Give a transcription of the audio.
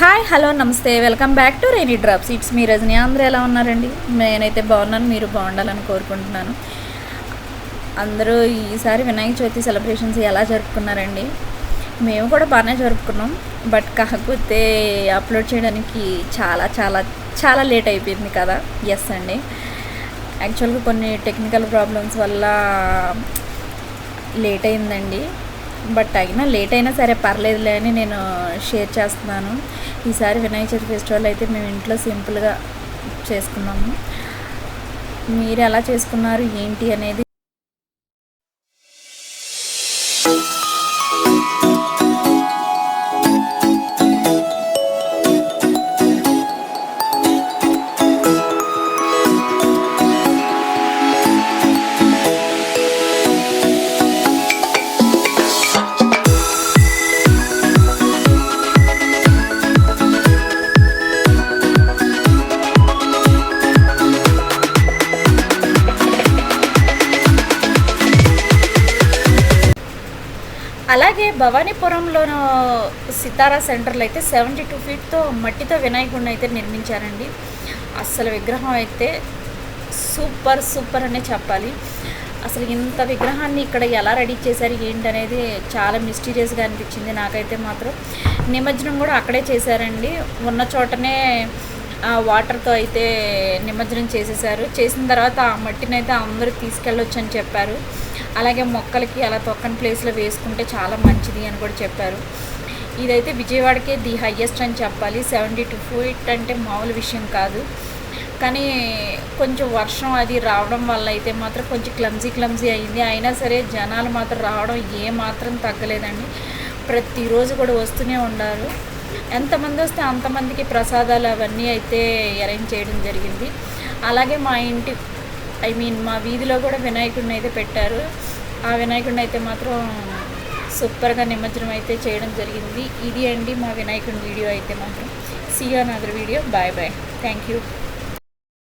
Hi hello నమస్తే. Welcome back to rainy drops it's me Rajani అందరూ ఎలా ఉన్నారండి? నేనైతే బాగున్నాను. మీరు బాగుండాలని కోరుకుంటున్నాను. అందరూ ఈసారి వినాయక చవితి సెలబ్రేషన్స్ ఎలా జరుపుకున్నారండి? మేము కూడా బాగానే జరుపుకున్నాం. బట్ కాకపోతే అప్లోడ్ చేయడానికి చాలా చాలా చాలా లేట్ అయిపోయింది కదా? ఎస్ అండి. యాక్చువల్గా కొన్ని టెక్నికల్ ప్రాబ్లమ్స్ వల్ల లేట్ అయిందండి. బట్ అయినా లేట్ అయినా సరే పర్లేదులే అని నేను uh, షేర్ చేస్తున్నాను. ఈసారి వినాయక చవితి ఫెస్టివల్ అయితే మేము ఇంట్లో సింపుల్గా చేసుకున్నాము. మీరు ఎలా చేసుకున్నారు ఏంటి అనేది అలాగే భవానీపురంలోను సితారా సెంటర్లో అయితే సెవెంటీ టూ ఫీట్తో మట్టితో వినాయకుడిని అయితే నిర్మించారండి. అసలు విగ్రహం అయితే సూపర్ సూపర్ అనే చెప్పాలి. అసలు ఇంత విగ్రహాన్ని ఇక్కడ ఎలా రెడీ చేశారు ఏంటనేది చాలా మిస్టీరియస్గా అనిపించింది నాకైతే మాత్రం. నిమజ్జనం కూడా అక్కడే చేశారండి. ఉన్న చోటనే ఆ వాటర్తో అయితే నిమజ్జనం చేసేసారు. చేసిన తర్వాత ఆ మట్టిని అయితే అందరూ తీసుకెళ్ళొచ్చు అని చెప్పారు. అలాగే మొక్కలకి అలా తొక్కని ప్లేస్లో వేసుకుంటే చాలా మంచిది అని కూడా చెప్పారు. ఇదైతే విజయవాడకే ది హయ్యెస్ట్ అని చెప్పాలి. సెవెంటీ టూ ఫీట్ అంటే మామూలు విషయం కాదు. కానీ కొంచెం వర్షం అది రావడం వల్ల అయితే మాత్రం కొంచెం క్లమ్జీ క్లమ్జీ అయింది. అయినా సరే జనాలు మాత్రం రావడం ఏ మాత్రం తగ్గలేదండి. ప్రతిరోజు కూడా వస్తూనే ఉన్నారు. ఎంతమంది వస్తే అంతమందికి ప్రసాదాలు అవన్నీ అయితే అరేంజ్ చేయడం జరిగింది. అలాగే మా ఇంటి ఐ మీన్ మా వీధిలో కూడా వినాయకుడిని అయితే పెట్టారు. ఆ వినాయకుడిని అయితే మాత్రం సూపర్గా నిమజ్జనం అయితే చేయడం జరిగింది. ఇది అండి మా వినాయకుడి వీడియో అయితే మాత్రం. See another video bye bye thank you